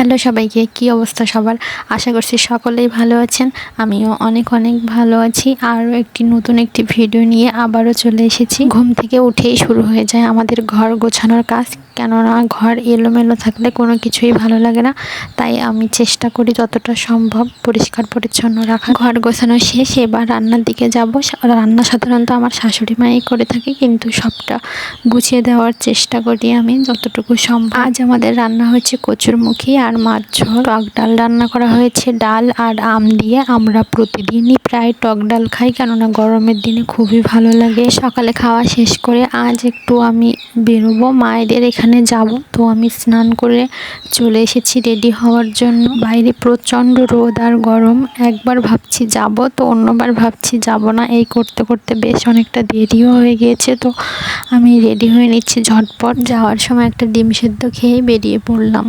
Hello সবাইকে, কি অবস্থা সবার? আশা করছি সকলেই ভালো আছেন। আমিও অনেক অনেক ভালো আছি। আরও একটি নতুন একটি ভিডিও নিয়ে আবারও চলে এসেছি। ঘুম থেকে উঠেই শুরু হয়ে যায় আমাদের ঘর গোছানোর কাজ। কেননা ঘর এলোমেলো থাকলে কোনো কিছুই ভালো লাগে না। তাই আমি চেষ্টা করি যতটা সম্ভব পরিষ্কার পরিচ্ছন্ন রাখা। ঘর গোছানো শেষ, এবার রান্নার দিকে যাব। রান্না সাধারণত আমার শাশুড়ি মাই করে থাকে, কিন্তু সবটা গুছিয়ে দেওয়ার চেষ্টা করি আমি যতটুকু সম্ভব। আজ আমাদের রান্না হয়েছে কচুরমুখী আর মাছ, ঝোল। টক ডাল রান্না করা হয়েছে। ডাল আর আম দিয়ে আমরা প্রতিদিনই প্রায় টক ডাল খাই, কেননা গরমের দিনে খুবই ভালো লাগে। সকালে খাওয়া শেষ করে আজ একটু আমি বেরোবো। মায়েদের এখানে যাব, তো আমি স্নান করে চলে এসেছি রেডি হওয়ার জন্য। বাইরে প্রচণ্ড রোদ আর গরম। একবার ভাবছি যাব, তো অন্যবার ভাবছি যাব না। এই করতে করতে বেশ অনেকটা দেরিও হয়ে গিয়েছে, তো আমি রেডি হয়ে নিচ্ছি ঝটপট। যাওয়ার সময় একটা ডিম সেদ্ধ খেয়ে বেরিয়ে পড়লাম।